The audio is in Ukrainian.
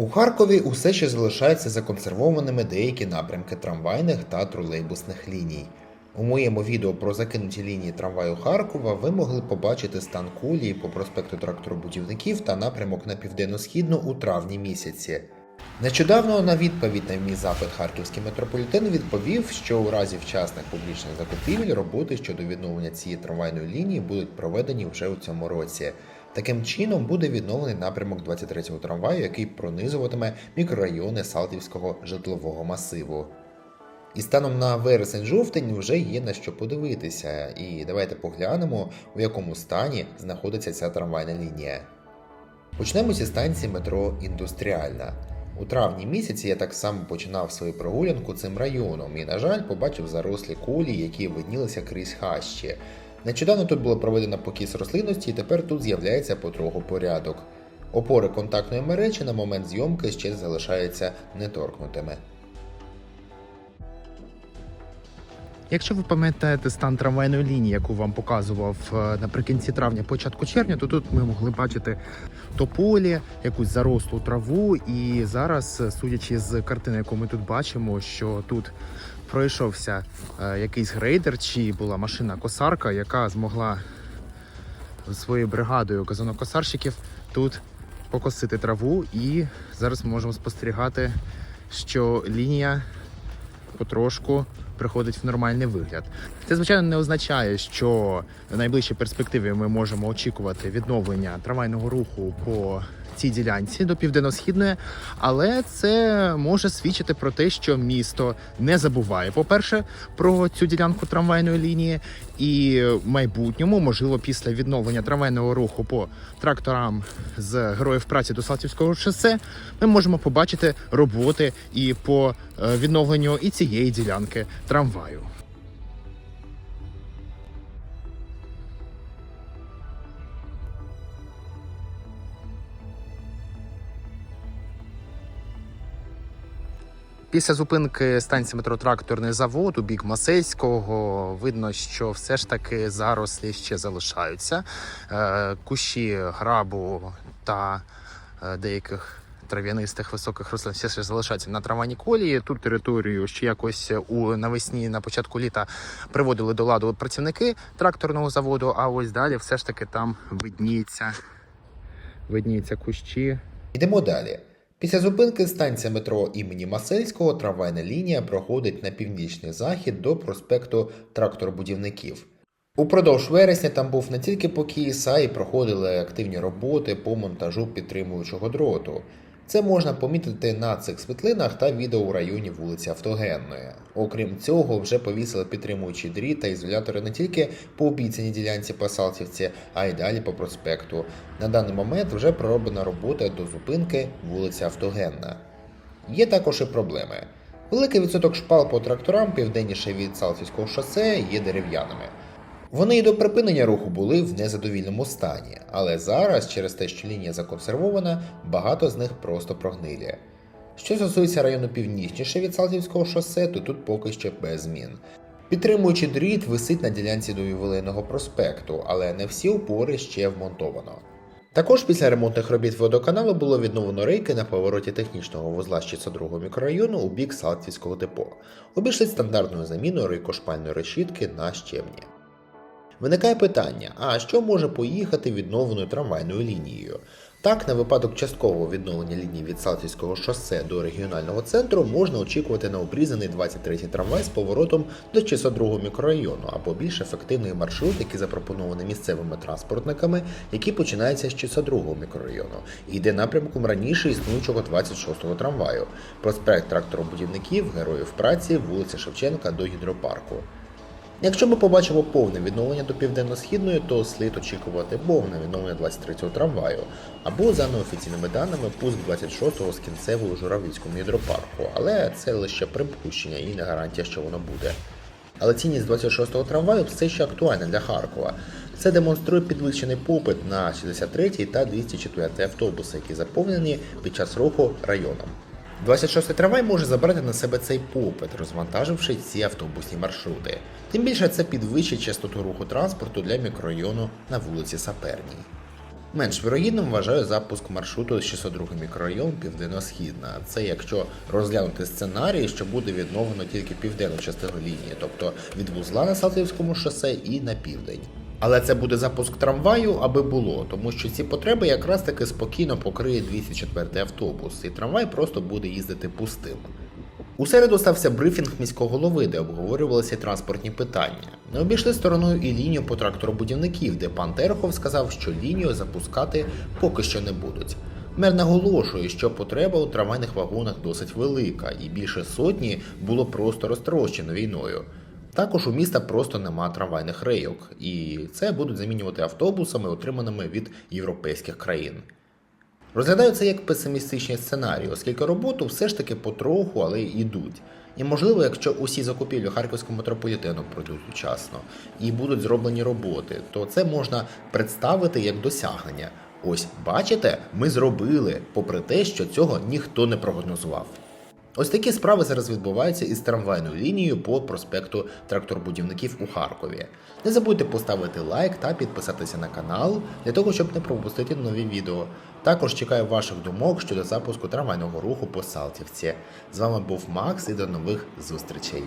У Харкові усе ще залишаються законсервованими деякі напрямки трамвайних та тролейбусних ліній. У моєму відео про закинуті лінії трамваю Харкова ви могли побачити стан колії по проспекту тракторобудівників та напрямок на південно-східну у травні місяці. Нещодавно на відповідь на мій запит харківський метрополітен відповів, що у разі вчасних публічних закупівель роботи щодо відновлення цієї трамвайної лінії будуть проведені вже у цьому році. Таким чином буде відновлений напрямок 23-го трамваю, який пронизуватиме мікрорайони Салтівського житлового масиву. І станом на вересень-жовтень вже є на що подивитися. І давайте поглянемо, у якому стані знаходиться ця трамвайна лінія. Почнемо зі станції метро Індустріальна. У травні місяці я так само починав свою прогулянку цим районом і, на жаль, побачив зарослі колії, які виднілися крізь хащі. Нещодавно тут було проведено покіс рослинності, і тепер тут з'являється потроху порядок. Опори контактної мережі на момент зйомки ще залишаються неторкнутими. Якщо ви пам'ятаєте стан трамвайної лінії, яку вам показував е, наприкінці травня, початку червня, то тут ми могли бачити тополі, якусь зарослу траву. І зараз, е, судячи з картини, яку ми тут бачимо, що тут пройшовся е, якийсь грейдер, чи була машина косарка, яка змогла своєю бригадою казанокосарщиків тут покосити траву. І зараз ми можемо спостерігати, що лінія потрошку приходить в нормальний вигляд. Це звичайно не означає, що в найближчій перспективі ми можемо очікувати відновлення трамвайного руху по цій ділянці до південно-східної, але це може свідчити про те, що місто не забуває, по-перше, про цю ділянку трамвайної лінії, і в майбутньому, можливо, після відновлення трамвайного руху по тракторам з героїв праці до Салтівського шосе, ми можемо побачити роботи і по е, відновленню і цієї ділянки трамваю. Після зупинки станції метро Тракторний завод у бік Масельського видно, що все ж таки зарослі ще залишаються. Е, Кущі грабу та е, деяких трав'янистих високих рослин все ще залишаються на трамвайній колії. Тут територію ще якось у навесні на початку літа приводили до ладу працівники тракторного заводу. А ось далі все ж таки там видніється, видніються кущі. Йдемо далі. Після зупинки станція метро імені Масельського трамвайна лінія проходить на північний захід до проспекту тракторбудівників. Упродовж вересня там був не тільки покій, а й проходили активні роботи по монтажу підтримуючого дроту. Це можна помітити на цих світлинах та відео у районі вулиці Автогенної. Окрім цього, вже повісили підтримуючі дріт та ізолятори не тільки по обіцяній ділянці по Салтівці, а й далі по проспекту. На даний момент вже пророблена робота до зупинки вулиця Автогенна. Є також і проблеми. Великий відсоток шпал по тракторам південніше від Салтівського шосе є дерев'яними. Вони і до припинення руху були в незадовільному стані, але зараз, через те, що лінія законсервована, багато з них просто прогнилі. Що стосується району північніше від Салтівського шосе, то тут поки що без змін. Підтримуючий дріт висить на ділянці до ювілейного проспекту, але не всі опори ще вмонтовано. Також після ремонтних робіт водоканалу було відновлено рейки на повороті технічного вузла з 602 мікрорайону у бік Салтівського депо. Обійшлись стандартною заміною рейкошпальної решітки на щебні. Виникає питання: а що може поїхати відновленою трамвайною лінією? Так, на випадок часткового відновлення лінії від Салтівського шосе до регіонального центру можна очікувати на обрізаний 23-й трамвай з поворотом до 602 мікрорайону або більш ефективний маршрут, який запропонований місцевими транспортниками, який починається з 602 мікрорайону і йде напрямком раніше існуючого 26-го трамваю. Проспект тракторобудівників, героїв праці, вулиця Шевченка до гідропарку. Якщо ми побачимо повне відновлення до південно-східної, то слід очікувати повне відновлення 23-го трамваю, або за неофіційними даними пуск 26-го з кінцевого журавлівському гідропарку, але це лише припущення і не гарантія, що воно буде. Але цінність 26-го трамваю все ще актуальна для Харкова. Це демонструє підвищений попит на 63 та 204 автобуси, які заповнені під час руху районом. 26-й трамвай може забрати на себе цей попит, розвантаживши ці автобусні маршрути. Тим більше це підвищить частоту руху транспорту для мікрорайону на вулиці Саперній. Менш вірогідним вважаю запуск маршруту 602 мікрорайон Південно-Східна. Це якщо розглянути сценарій, що буде відновлено тільки південну частину лінії, тобто від вузла на Салтівському шосе і на південь. Але це буде запуск трамваю, аби було, тому що ці потреби якраз таки спокійно покриє 204 автобус, і трамвай просто буде їздити пустим. У середу стався брифінг міського голови, де обговорювалися транспортні питання. Не обійшли стороною і лінію по тракторобудівників, де пан Терехов сказав, що лінію запускати поки що не будуть. Мер наголошує, що потреба у трамвайних вагонах досить велика, і більше сотні було просто розтрощено війною. Також у міста просто нема трамвайних рейок, і це будуть замінювати автобусами, отриманими від європейських країн. Розглядаю це як песимістичний сценарій, оскільки роботу все ж таки потроху, але йдуть. І можливо, якщо усі закупівлі харківського метрополітену пройдуть вчасно і будуть зроблені роботи, то це можна представити як досягнення. Ось бачите, ми зробили, попри те, що цього ніхто не прогнозував. Ось такі справи зараз відбуваються із трамвайною лінією по проспекту тракторбудівників у Харкові. Не забудьте поставити лайк та підписатися на канал для того, щоб не пропустити нові відео. Також чекаю ваших думок щодо запуску трамвайного руху по Салтівці. З вами був Макс і до нових зустрічей.